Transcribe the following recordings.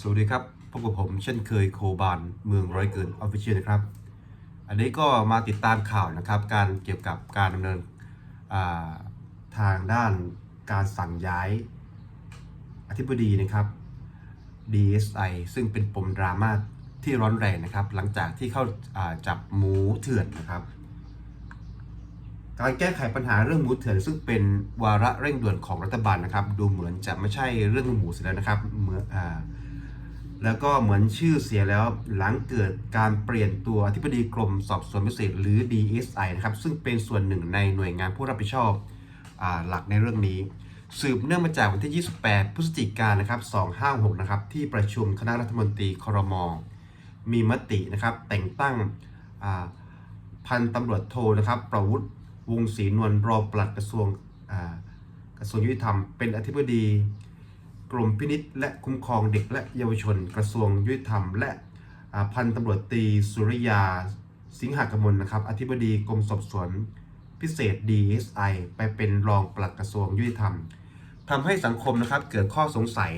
สวัสดีครับพบกับผมเช่นเคยโคบานเมืองร้อยเกินออฟฟิเชียลนะครับ อันนี้ก็มาติดตามข่าวนะครับ การเกี่ยวกับการดำเนินาทางด้านการสั่งย้ายอธิบดีนะครับ DSI ซึ่งเป็นปมดราม่าที่ร้อนแรงนะครับ หลังจากที่เข้าาจับหมูเถื่อนนะครับ การแก้ไขปัญหาเรื่องหมูเถื่อน ซึ่งเป็นวาระเร่งด่วนของรัฐบาลนะครับ ดูเหมือนจะไม่ใช่เรื่องหมูเสียแล้วนะครับเหมือนอ่า แล้วก็เหมือนชื่อเสียแล้วหลังเกิดการเปลี่ยนตัวอธิบดีกรมสอบสวนพิเศษหรือ DSI นะครับซึ่งเป็นส่วนหนึ่งในหน่วยงานผู้รับผิดชอบอหลักในเรื่องนี้ สืบเนื่องมาจากวันที่ 28 พฤศจิกายนนะครับ256นะครับที่ประชุมคณะรัฐมนตรีครม มีมตินะครับแต่งตั้งพันตำรวจโทนะครับประวุฒิวงศรีนวลรองปลัดกระทรวงกระทรวงยุติธรรมเป็นอธิบดี กรมพินิษและคุ้มครองเด็กและเยาวชนกระทรวงยุติธรรม และพันตำรวจตรีสุริยา สิงหกมลนะครับ อธิบดีกรมสอบสวนพิเศษ DSI ไปเป็นรองปลัดกระทรวงยุติธรรมทำให้สังคมนะครับเกิดข้อสงสัย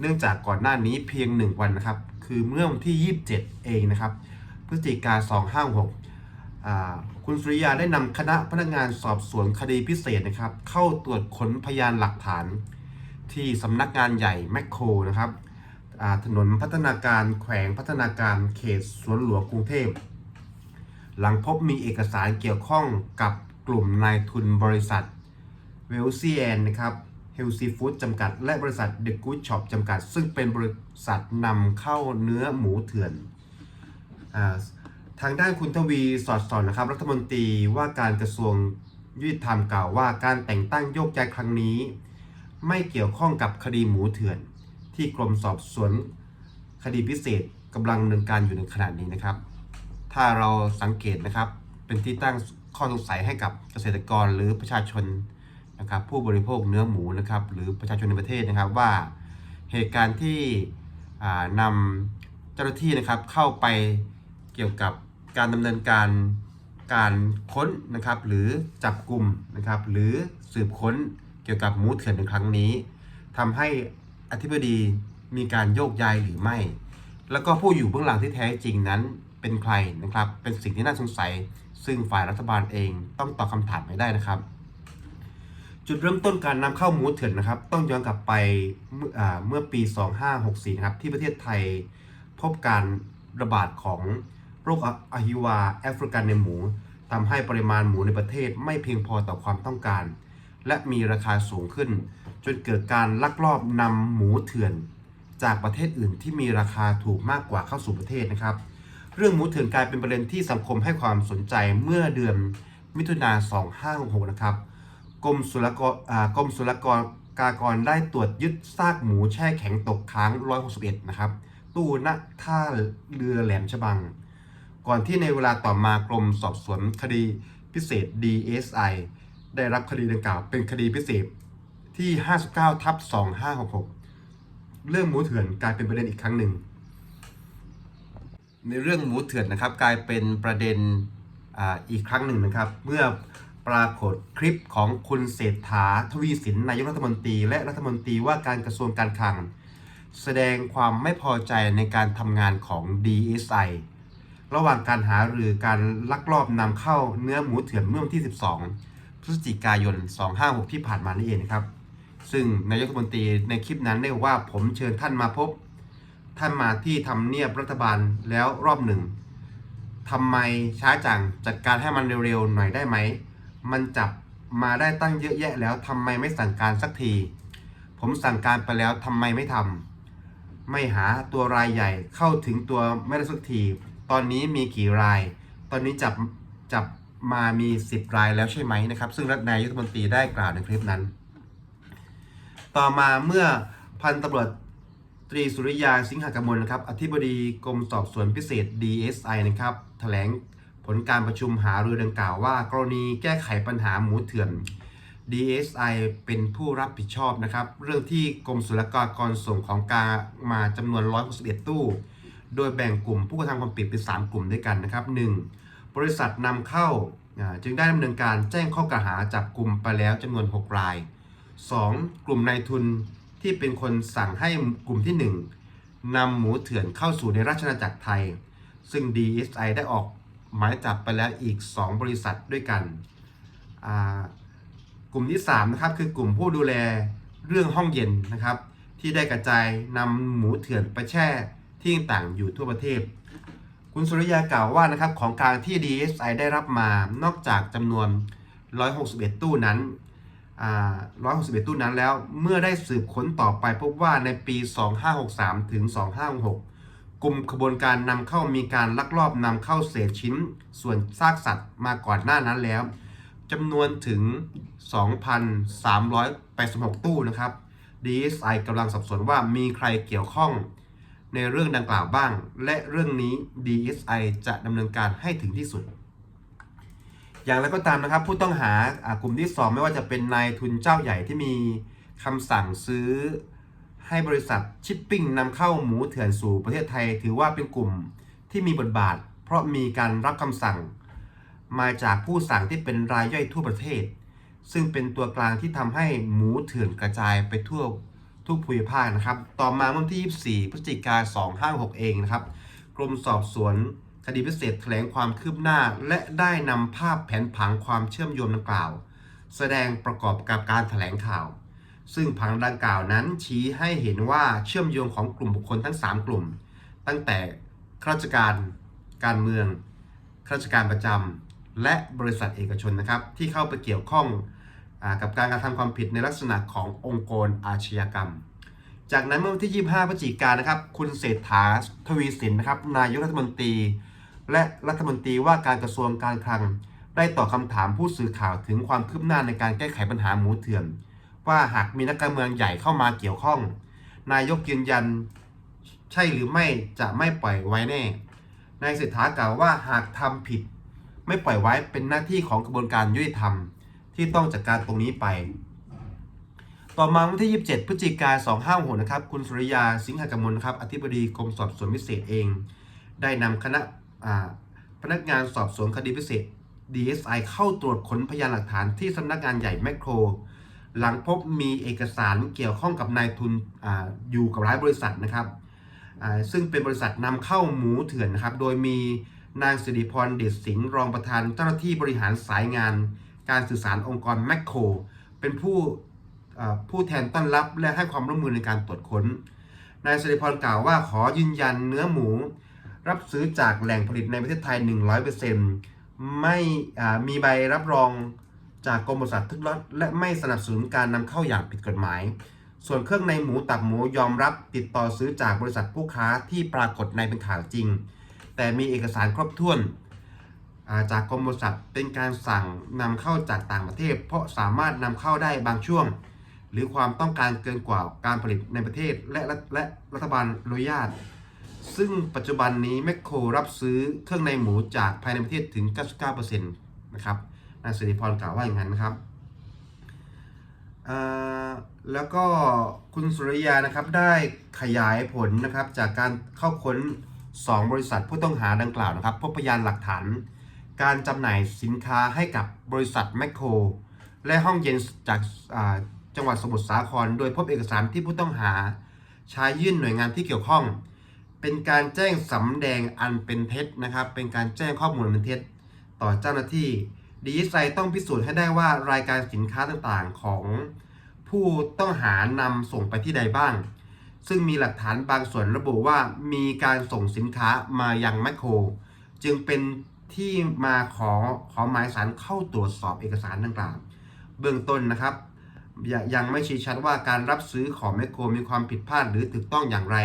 เนื่องจากก่อนหน้านี้เพียง 1 วันนะครับ คือเมื่อวันที่ 27 เองนะครับ พฤศจิกา256อ่าคุณสุริยาได้นำคณะพนักงานสอบสวนคดีพิเศษนะครับ เข้าตรวจค้นพยานหลักฐาน ที่สำนักงานใหญ่แมคโครนะครับถนนพัฒนาการแขวงพัฒนาการเขตสวนหลวงกรุงเทพ หลังพบมีเอกสารเกี่ยวข้องกับกลุ่มนายทุนบริษัทเวลซีแอนนะครับเฮลซีฟู้ดจำกัด และบริษัทเดอะกู๊ดช็อปจำกัด ซึ่งเป็นบริษัทนำเข้าเนื้อหมูเถื่อนอทางด้านคุณทวีสอดส่องนะครับ รัฐมนตรีว่าการกระทรวงยุติธรรมกล่าวว่าการแต่งตั้งโยกย้ายครั้งนี้ ไม่เกี่ยวข้องกับคดีหมูเถื่อน ที่กรมสอบสวนคดีพิเศษกำลังดำเนินการอยู่ในขณะนี้นะครับ ถ้าเราสังเกตนะครับเป็นที่ตั้งข้อสงสัยให้กับเกษตรกรหรือประชาชนนะครับผู้บริโภคเนื้อหมูนะครับหรือประชาชนในประเทศนะครับว่าเหตุการณ์ที่อ่านำเจ้าหน้าที่นะครับเข้าไปเกี่ยวกับการดำเนินการการค้นนะครับหรือจับกลุ่มนะครับหรือสืบค้น กี่ยวกับมูเถื่อนในครั้งนี้ทำให้อธิบดีมีการโยกย้ายหรือไม่ แล้วก็ผู้อยู่เบื้องหลังที่แท้จริงนั้นเป็นใครนะครับ เป็นสิ่งที่น่าสงสัย ซึ่งฝ่ายรัฐบาลเองต้องตอบคำถามให้ได้นะครับ จุดเริ่มต้นการนำเข้ามูเถื่อนนะครับ ต้องย้อนกลับไปเมื่อปี 2564นะครับที่ประเทศไทยพบการระบาดของโรคอะฮิวาแอฟริกันในหมูทำให้ปริมาณหมูในประเทศไม่เพียงพอต่อความต้องการ และมีราคาสูงขึ้น จนเกิดการลักลอบนำหมูเถื่อน จากประเทศอื่นที่มีราคาถูกมากกว่าเข้าสู่ประเทศนะครับ เรื่องหมูเถื่อนกลายเป็นประเด็นที่สังคมให้ความสนใจเมื่อเดือนมิถุนา2566นะครับกรมศุลกรากรมศุลกรกากรได้ตรวจยึดซากหมูแช่แข็งตกค้าง 161 นะครับ ตู้ณท่าเรือแหลมฉบัง ก่อนที่ในเวลาต่อมากรมสอบสวนคดีพิเศษ DSI ได้รับคดีดังกล่าวเป็นคดีพิเศษที่ 59 ทับ 2566 เรื่องหมูเถื่อนกลายเป็นประเด็นอีกครั้งหนึ่ง ในเรื่องหมูเถื่อนนะครับกลายเป็นประเด็นออีกครั้งหนึ่งนะครับ เมื่อปรากฏคลิปของคุณเศรษฐาทวีสินนายกรัฐมนตรี และรัฐมนตรีว่าการกระทรวงการคลัง แสดงความไม่พอใจในการทำงานของ DSI ระหว่างการหารือการลักลอบนำเข้าเนื้อหมูเถื่อนเมื่อวันที่ 12 พฤศจิกายน 256 ที่ผ่านมานี่เองนะครับ ซึ่งนายกรัฐมนตรีในคลิปนั้นได้บอกว่าผมเชิญท่านมาพบ ท่านมาที่ทำเนียบรัฐบาลแล้วรอบหนึ่งทำไมช้าจังจัดการให้มันเร็วๆหน่อยได้ไหม มันจับมาได้ตั้งเยอะแยะแล้วทำไมไม่สั่งการสักที ผมสั่งการไปแล้วทำไมไม่ทำไม่หาตัวรายใหญ่เข้าถึงตัวไม่ได้สักที ตอนนี้มีกี่ราย ตอนนี้จับจับ มามี 10 รายแล้วใช่ไหมนะครับ ซึ่งรัฐนายกรัฐมนตรีได้กล่าวในคลิปนั้น ต่อมาเมื่อพันตำรวจตรีสุริยาสิงหกมลนะครับอธิบดีกรมสอบสวนพิเศษ DSI นะครับแถลงผลการประชุมหารือดังกล่าวว่า กรณีแก้ไขปัญหาหมูเถื่อน DSI เป็นผู้รับผิดชอบนะครับ เรื่องที่กรมศุลกากรส่งของกลางมาจำนวน 161 ตู้ โดยแบ่งกลุ่มผู้กระทำความผิดเป็น 3 กลุ่มด้วยกันนะครับ 1. บริษัทนำเข้าจึงได้ดำเนินการแจ้งข้อกล่าวหาจับกลุ่มไปแล้วจำนวน 6 ราย 2. กลุ่มนายทุนที่เป็นคนสั่งให้กลุ่มที่1นำหมูเถื่อนเข้าสู่ในราชอาณาจักรไทย ซึ่ง DSI ได้ออกหมายจับไปแล้วอีก 2 บริษัทด้วยกัน กลุ่มที่ 3 นะครับ คือกลุ่มผู้ดูแลเรื่องห้องเย็นนะครับ ที่ได้กระจายนำหมูเถื่อนไปแช่ที่ต่างอยู่ทั่วประเทศ คุณสุริยากล่าวว่านะครับของกลางที่ DSI ได้รับมานอกจากจำนวน 161 ตู้นั้นอ่า161 ตู้นั้นแล้วเมื่อได้สืบค้นต่อไปพบว่าในปี 2563 ถึง 2566 กลุ่มขบวนการนำเข้ามีการลักลอบนำเข้าเศษชิ้น ส่วนซากสัตว์มาก่อนหน้านั้นแล้วจำนวนถึง 2,386 ตู้นะครับ DSI กำลังสับสนว่ามีใครเกี่ยวข้อง ในเรื่องดังกล่าวบ้าง และเรื่องนี้ DSI จะดำเนินการให้ถึงที่สุด อย่างไรก็ตามนะครับผู้ต้องหากลุ่มที่ 2 ไม่ว่าจะเป็นนายทุนเจ้าใหญ่ที่มีคำสั่งซื้อ ให้บริษัทชิปปิ้งนำเข้าหมูเถื่อนสู่ประเทศไทย ถือว่าเป็นกลุ่มที่มีบทบาท เพราะมีการรับคำสั่ง มาจากผู้สั่งที่เป็นรายย่อยทั่วประเทศ ซึ่งเป็นตัวกลางที่ทำให้หมูเถื่อนกระจายไปทั่ว ทุกภูมิภาคนะครับ ต่อมาเมื่อวันที่ 24 พฤศจิกายน256 เองนะครับ กรมสอบสวนคดีพิเศษแถลงความคืบหน้า และได้นำภาพแผนผังความเชื่อมโยงดังกล่าว แสดงประกอบกับการแถลงข่าว ซึ่งผังดังกล่าวนั้นชี้ให้เห็นว่าเชื่อมโยงของกลุ่มบุคคลทั้ง 3 กลุ่ม ตั้งแต่ข้าราชการการเมืองข้าราชการประจำและบริษัทเอกชนนะครับ ที่เข้าไปเกี่ยวข้อง กับการกระทำความผิดในลักษณะขององค์กรอาชญากรรม จากนั้นเมื่อวันที่ 25 พฤศจิกายนนะครับ คุณเศรษฐาทวีสินนะครับ นายกรัฐมนตรี และรัฐมนตรีว่าการกระทรวงการคลัง ได้ตอบคำถามผู้สื่อข่าวถึงความคืบหน้าในการแก้ไขปัญหาหมูเถื่อน ว่าหากมีนักการเมืองใหญ่เข้ามาเกี่ยวข้อง นายกยืนยัน ใช่หรือไม่จะไม่ปล่อยไว้แน่ นายเศรษฐากล่าวว่าหากทำผิด ไม่ปล่อยไว้เป็นหน้าที่ของกระบวนการยุติธรรม ที่ต้องจัดการตรงนี้ไป ต่อมาวันที่ 27 พฤศจิกายน256นะครับคุณสุริยาสิงหกมลนะครับอธิบดีกรมสอบสวนพิเศษเอง ได้นำคณะพนักงานสอบสวนคดีพิเศษ DSI เข้าตรวจค้นพยานหลักฐานที่สำนักงานใหญ่แมคโคร หลังพบมีเอกสารเกี่ยวข้องกับนายทุนออยู่กับหลายบริษัทนะครับซึ่งเป็นบริษัทนำเข้าหมูเถื่อนนะครับ โดยมีนางสิริพรเดชสิงห์รองประธานเจ้าหน้าที่บริหารสายงาน การสื่อสารองค์กรแมคโครเป็นผู้ผู้แทนต้อนรับและให้ความร่วมมือในการตรวจค้น นายสิริพรกล่าวว่าขอยืนยันเนื้อหมู รับซื้อจากแหล่งผลิตในประเทศไทย 100%ไม่มีใบรับรองจากกรมปศุสัตว์ทุกรสและไม่สนับสนุนการนำเข้าอย่างผิดกฎหมาย ส่วนเครื่องในหมูตับหมูยอมรับติดต่อซื้อจากบริษัทผู้ค้าที่ปรากฏในเป็นข่าวจริง แต่มีเอกสารครบถ้วน จากกรมปศุสัตว์เป็นการสั่งนำเข้าจากต่างประเทศ เพราะสามารถนำเข้าได้บางช่วง หรือความต้องการเกินกว่าการผลิตในประเทศและรัฐและรัฐบาลอนุญาตซึ่งปัจจุบันนี้แมคโครรับซื้อเครื่องในหมูจากภายในประเทศถึง 99%นะครับนายสิริพรกล่าวว่าอย่างนั้นนะครับแล้วก็คุณสุริยานะครับได้ขยายผลนะครับจากการเข้าค้น 2 บริษัทผู้ต้องหาดังกล่าวนะครับพบพยานหลักฐาน การจำหน่ายสินค้าให้กับบริษัทแมคโคร และห้องเย็นจากจังหวัดสมุทรสาคร โดยพบเอกสารที่ผู้ต้องหา ใช้ยื่นหน่วยงานที่เกี่ยวข้อง เป็นการแจ้งสำแดงอันเป็นเท็จนะครับ เป็นการแจ้งข้อมูลเป็นเท็จ ต่อเจ้าหน้าที่ดีไซต้องพิสูจน์ให้ได้ว่ารายการสินค้าต่างๆ ของผู้ต้องหานำส่งไปที่ใดบ้าง ซึ่งมีหลักฐานบางส่วนระบุว่ามีการส่งสินค้ามายังแมคโคร จึงเป็น ที่มาขอขอหมายสารเข้าตรวจสอบเอกสารดังกล่าวเบื้องต้นนะครับยยังไม่ชี้ชัดว่าการรับซื้อของแมคโครมีความผิดพลาดหรือถูกต้องอย่างไร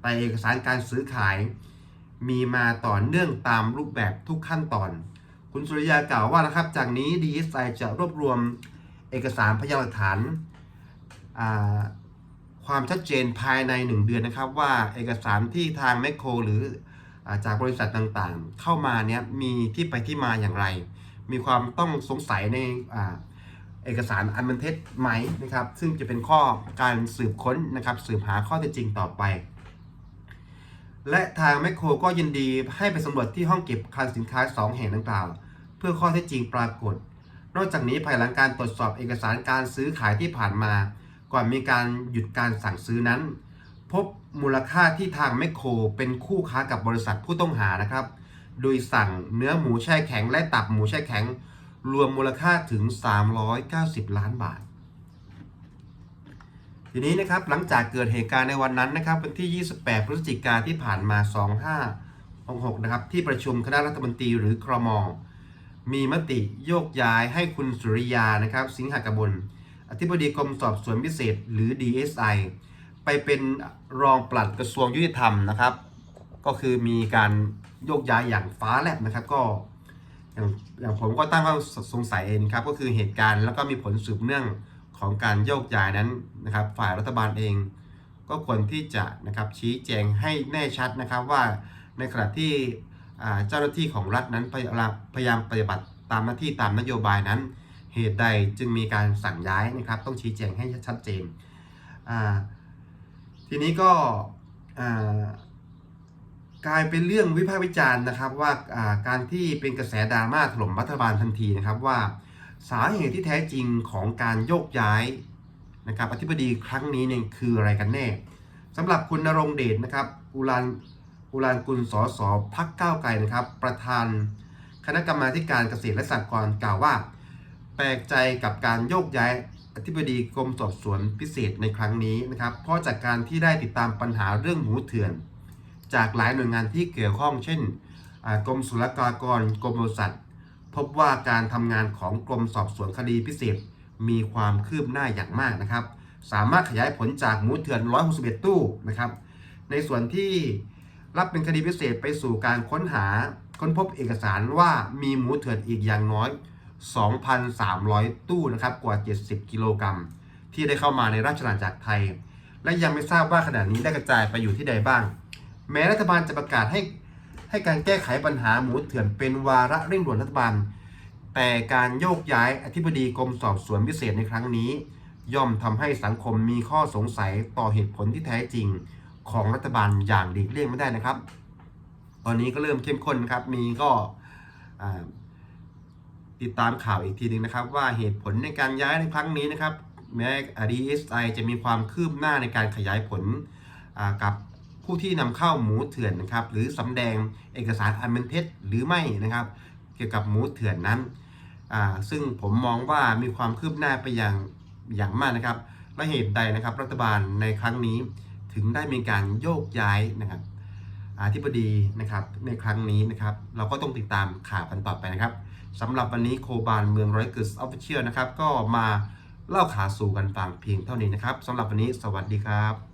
แต่เอกสารการซื้อขาย มีมาต่อเนื่องตามรูปแบบทุกขั้นตอน คุณสุริยากล่าวว่านะครับ จากนี้ DSI จะรวบรวมเอกสารพยานหลักฐานความชัดเจนภายใน 1 เดือนนะครับว่าเอกสารที่ทางแมคโครหรือ จากบริษัทต่างๆ เข้ามาเนี้ยมีที่ไปที่มาอย่างไร มีความต้องสงสัยในอเอกสารอันเป็นเท็จไหมนะครับ ซึ่งจะเป็นข้อการสืบค้นนะครับ สืบหาข้อเท็จจริงต่อไป และทางแมคโครก็ยินดีให้ไปสำรวจที่ห้องเก็บคลังสินค้า 2 แห่งดังกล่าว เพื่อข้อเท็จจริงปรากฏ นอกจากนี้ภายหลังการตรวจสอบเอกสารการซื้อขายที่ผ่านมา ก่อนมีการหยุดการสั่งซื้อนั้น พบมูลค่าที่ทางแมคโคร เป็นคู่ค้ากับบริษัทผู้ต้องหานะครับ โดยสั่งเนื้อหมูแช่แข็งและตับหมูแช่แข็ง รวมมูลค่าถึง 390 ล้านบาท ทีนี้นะครับหลังจากเกิดเหตุการณ์ในวันนั้นนะครับวันที่ 28 พฤศจิกาที่ผ่านมา 2566 นะครับที่ประชุมคณะรัฐมนตรีหรือครมมีมติโยกย้ายให้คุณสุริยานะครับ สิงหกบลอธิบดีกรมสอบสวนพิเศษหรือ DSI ไปเป็นรองปลัดกระทรวงยุติธรรมนะครับ ก็คือมีการโยกย้ายอย่างฟ้าแลบนะครับก็อย่างอย่างผมก็ตั้งข้อสงสัยเองครับก็คือเหตุการณ์แล้วก็มีผลสืบเนื่องของการโยกย้ายนั้นนะครับ ฝ่ายรัฐบาลเอง ก็ควรที่จะนะครับชี้แจงให้แน่ชัดนะครับว่าในขณะที่เจ้าหน้าที่ของรัฐนั้นพยายามพยายามปฏิบัติตามหน้าที่ตามนโยบายนั้น เหตุใดจึงมีการสั่งย้ายนะครับ ต้องชี้แจงให้ชัดเจนอ่า ทีนี้ก็กลายเป็นเรื่องวิพากษ์วิจารณ์นะครับว่าการที่เป็นกระแสดราม่าถล่มรัฐบาลทันทีนะครับว่าสาเหตุที่แท้จริงของการโยกย้ายนะครับอธิบดีครั้งนี้เนี่ยคืออะไรกันแน่สำหรับคุณนรงเดชนะครับอุรานอุรานกุลสสพักก้าวไกลนะครับ ประธานคณะกรรมาการเกษตรและสหกรณ์กล่าวว่า แปลกใจกับการโยกย้าย อธิบดีกรมสอบสวนพิเศษในครั้งนี้นะครับเพราะจากการที่ได้ติดตามปัญหาเรื่องหมูเถื่อน จากหลายหน่วยงานที่เกี่ยวข้องเช่นกรมศุลกากรกรมบริษัทพบว่าการทำงานของกรมสอบสวนคดีพิเศษ มีความคืบหน้าอย่างมากนะครับ สามารถขยายผลจากหมูเถื่อน 161 ตู้นะครับ ในส่วนที่รับเป็นคดีพิเศษไปสู่การค้นหาค้นพบเอกสารว่ามีหมูเถื่อนอีกอย่างน้อย 2,300 ตู้นะครับกว่า 70 กิโลกรัมที่ได้เข้ามาในราชอาณาจักรไทย และยังไม่ทราบว่าขณะนี้ได้กระจายไปอยู่ที่ใดบ้าง แม้รัฐบาลจะประกาศให้ให้การแก้ไขปัญหาหมูเถื่อนเป็นวาระเร่งด่วนรัฐบาล แต่การโยกย้ายอธิบดีกรมสอบสวนพิเศษในครั้งนี้ ย่อมทำให้สังคมมีข้อสงสัยต่อเหตุผลที่แท้จริงของรัฐบาลอย่างหลีกเลี่ยงไม่ได้นะครับ ตอนนี้ก็เริ่มเข้มข้นครับ มีก็อ่า ติดตามข่าวอีกทีหนึงนะครับ ว่าเหตุผลในการย้ายในครั้งนี้นะครับ แม้ DSI จะมีความคืบหน้าในการขยายผลกับผู้ที่นำเข้าหมูเถื่อนนะครับหรือสำแดงเอกสารอันเป็นเท็จหรือไม่นะครับ เกี่ยวกับหมูเถื่อนนั้น ซึ่งผมมองว่ามีความคืบหน้าไปอย่างอย่างมากนะครับและเหตุใดนะครับรัฐบาลในครั้งนี้ถึงได้มีการโยกย้ายนะครับอธิบดีนะครับในครั้งนี้นะครับ เราก็ต้องติดตามข่าวกันต่อไปนะครับ สำหรับวันนี้โคบานเมืองร้อยเกิสออฟฟิเชียลนะครับ ก็มาเล่าขาสู่กันฟังเพียงเท่านี้นะครับสำหรับวันนี้สวัสดีครับ